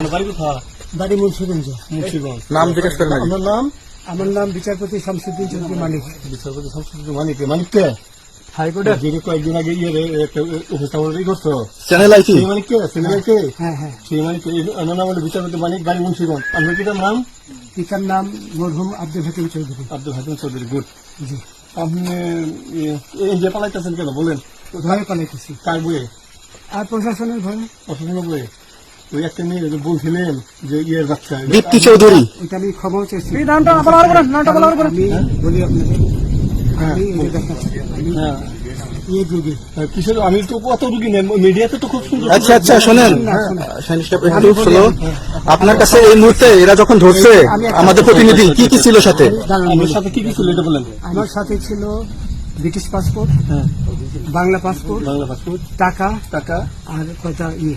বাড়ি কোথায় বাড়ি মুন্সিগঞ্জ মুন্সিগঞ্জ নাম জিজ্ঞেস করেন আগে। নাম আমার নাম বিচারপতি শামসুদ্দিন চৌধুরী মানিক। বিচারপতি সংস্কৃতি মানিক মানিককে হাইকোর্টের যিনি কয়েকদিন আগে ইয়ে উপস্থাপন করছ চ্যানেল আইসি সেই মানিককে সিনেমাকে হ্যাঁ হ্যাঁ সেই মানিককে আমার নাম হলো বিচারপতি মানিক বাড়ি মুন্সিগঞ্জ। আপনার কি নাম? পিতার নাম মরহুম আব্দুল হাকিম চৌধুরী। আব্দুল হাকিম চৌধুরী গুড। জি। আপনি এই যে পালাইতেছেন কেন? বলেন। ভয়ে পালাইতেছি। কার বইয়ে? আর প্রশাসনের ভয়ে অসুবিধা বইয়ে? ওই একটা মেয়ে যে বলছিলেন যে ইয়ের বাচ্চা দীপ্তি চৌধুরী। ওইটা আমি ক্ষমাও চাইছি। নামটা বলা হবে নামটা বলা হবে বলি আপনাকে আমি এই যে দেখাচ্ছি। আমি হ্যাঁ। ইয়ে আমি তো কত রুগী নেই মিডিয়াতে তো খুব সুন্দর আচ্ছা আচ্ছা শোনেন। আপনার কাছে এই মুহূর্তে এরা যখন ধরছে আমাদের প্রতিনিধি কি কি ছিল সাথে? আমার সাথে কি কি ছিল এটা বলেন। আমার সাথে ছিল ব্রিটিশ পাসপোর্ট হ্যাঁ। Bangla passport Bangla passport. টাকা টাকা। আর কথা ইয়ে।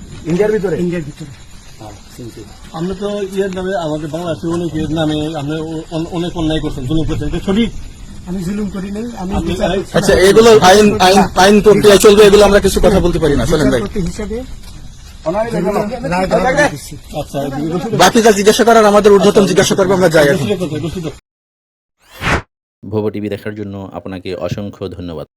ইন্ডিয়ার ভিতরে? ইন্ডিয়ার ভিতরে। আমরা তো ইয়ের নামে আমাদের বাংলাদেশের অনেকের নামে আপনি অ- অনেক অন্যায় করছেন জুলুম করছেন। এটা সঠিক? আমি জুলুম করি নাই আমি আচ্ছা এগুলো আইন আইন আইন প্রক্রিয়া চলবে এগুলো আমরা কিছু কথা বলতে পারি না চলেন ভাই। হিসাবে আচ্ছা যা জিজ্ঞাসা করার আমাদের ঊর্ধ্বতন জিজ্ঞাসা করব আমরা যাই ভোবো টিভি দেখার জন্য আপনাকে অসংখ্য ধন্যবাদ।